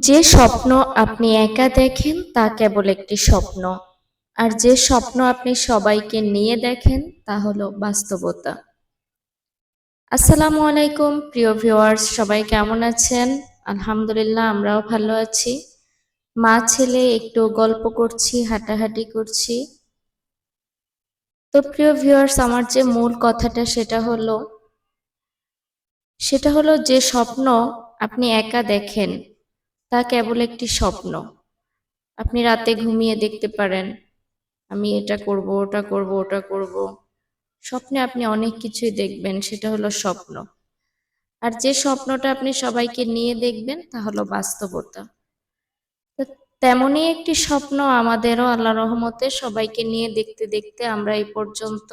যে স্বপ্ন আপনি একা দেখেন, তা কেবল একটি স্বপ্ন। আর যে স্বপ্ন আপনি সবাইকে নিয়ে দেখেন, তা হলো বাস্তবতা। আসসালামু আলাইকুম, প্রিয় ভিউয়ার্স, সবাই কেমন আছেন? আলহামদুলিল্লাহ, আমরাও ভালো আছি। মা ছেলে, একটু গল্প করছি, হাঁটাহাঁটি করছি। তো প্রিয় ভিউয়ার্স, আমার যে মূল কথাটা সেটা হলো সেটা হলো যে স্বপ্ন আপনি একা দেখেন তা কেবল একটি স্বপ্ন। আপনি রাতে ঘুমিয়ে দেখতে পারেন, আমি এটা করব, ওটা করব ওটা করব। স্বপ্নে আপনি অনেক কিছুই দেখবেন, সেটা হলো স্বপ্ন। আর যে স্বপ্নটা আপনি সবাইকে নিয়ে দেখবেন, তা হলো বাস্তবতা। তেমনই একটি স্বপ্ন আমাদেরও আল্লাহ রহমতে সবাইকে নিয়ে দেখতে দেখতে আমরা এই পর্যন্ত।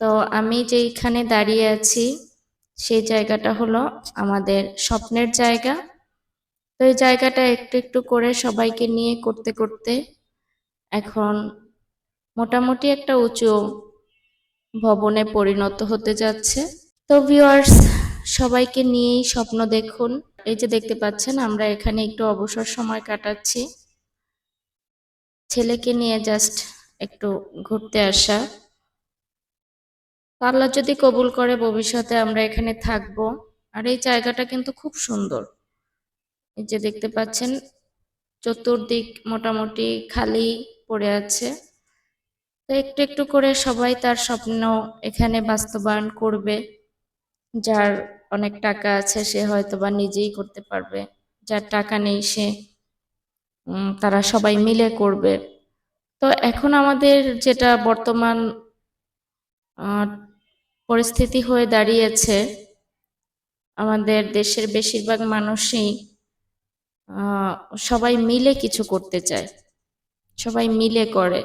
তো আমি যেইখানে দাঁড়িয়ে আছি, সেই জায়গাটা হলো আমাদের স্বপ্নের জায়গা। তো এই জায়গাটা একটু একটু করে সবাইকে নিয়ে করতে করতে এখন মোটামুটি একটা উঁচু ভবনে পরিণত হতে যাচ্ছে। তো ভিউয়ার্স সবাইকে নিয়েই স্বপ্ন দেখুন। এই যে দেখতে পাচ্ছেন, আমরা এখানে একটু অবসর সময় কাটাচ্ছি। ছেলেকে নিয়ে জাস্ট একটু ঘুরতে আসা। আল্লাহ যদি কবুল করে, ভবিষ্যতে আমরা এখানে থাকব। আর এই জায়গাটা কিন্তু খুব সুন্দর। এই যে দেখতে পাচ্ছেন, চতুর্দিক মোটামুটি খালি পড়ে আছে। তো একটু একটু করে সবাই তার স্বপ্ন এখানে বাস্তবায়ন করবে। যার অনেক টাকা আছে, সে হয়তো বা নিজেই করতে পারবে। যার টাকা নেই, সে তারা সবাই মিলে করবে। তো এখন আমাদের যেটা বর্তমান পরিস্থিতি হয়ে দাঁড়িয়েছে, আমাদের দেশের বেশিরভাগ মানুষই সবাই মিলে কিছু করতে চায়। সবাই মিলে করে।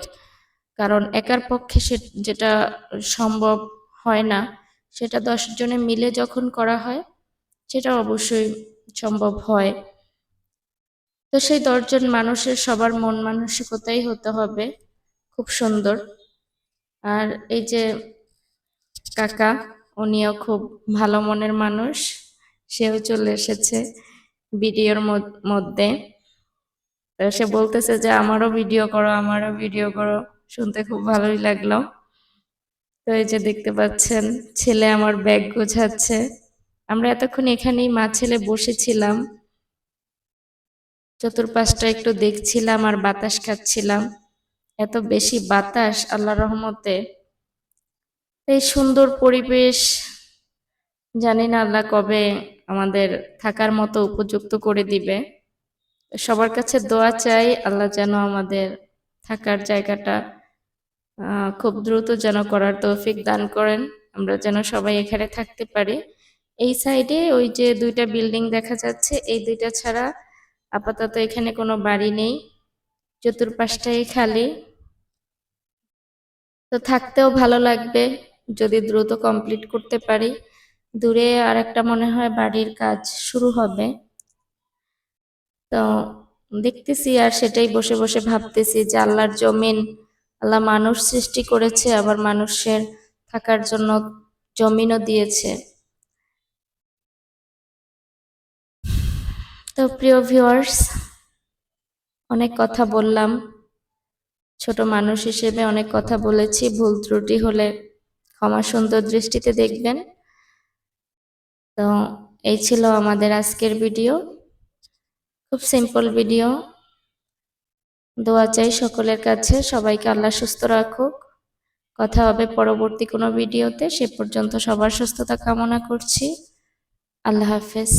কারণ একার পক্ষে সে, যেটা সম্ভব হয় না, সেটা দশ জনে মিলে যখন করা হয়, সেটা অবশ্যই সম্ভব হয়। তো সেই দশজন মানুষের সবার মন মানসিকতাই হতে হবে। খুব সুন্দর। আর এই যে কাকা, উনিও খুব ভালো মনের মানুষ, সেও চলে এসেছে। ভিডিওর মধ্যে। সে বলতেছে যে, আমারও ভিডিও করো, আমারও ভিডিও করো। শুনতে খুব ভালোই লাগল। তো এই যে দেখতে পাচ্ছেন, ছেলে আমার ব্যাগ গোছাচ্ছে। আমরা এতক্ষণ এখানেই মা ছেলে বসেছিলাম। চতুর্পাশটা একটু দেখছিলাম আর বাতাস খাচ্ছিলাম। এত বেশি বাতাস আল্লাহ রহমতে। এই সুন্দর পরিবেশ। জানি না আল্লাহ কবে আমাদের থাকার মতো উপযুক্ত করে দিবে। সবার কাছে দোয়া চাই, আল্লাহ যেন আমাদের থাকার জায়গাটা খুব দ্রুত যেন করার তৌফিক দান করেন। আমরা যেন সবাই এখানে থাকতে পারি। এই সাইডে ওই যে দুইটা বিল্ডিং দেখা যাচ্ছে, এই দুইটা ছাড়া আপাতত এখানে কোনো বাড়ি নেই, চতুর্পাশটাই খালি। তো থাকতেও ভালো লাগবে, যদি দ্রুত কমপ্লিট করতে পারি। দূরে আর একটা মনে হয় বাড়ির কাজ শুরু হবে। তো দেখতেছি আর সেটাই বসে বসে ভাবতেছি যে আল্লাহর জমিন, আল্লাহ মানুষ সৃষ্টি করেছে, আবার মানুষের থাকার জন্য জমিনও দিয়েছে। তো প্রিয় ভিউয়ার্স অনেক কথা বললাম। ছোট মানুষ হিসেবে অনেক কথা বলেছি। ভুল ত্রুটি হলে ক্ষমা সুন্দর দৃষ্টিতে দেখবেন। তো এই ছিল আমাদের আজকের ভিডিও। খুব সিম্পল ভিডিও দোয়া চাই সকলের কাছে। সবাইকে আল্লাহ সুস্থ রাখুক। কথা হবে পরবর্তী কোনো ভিডিওতে। সে পর্যন্ত সবার সুস্থতা কামনা করছি। আল্লাহ হাফেজ।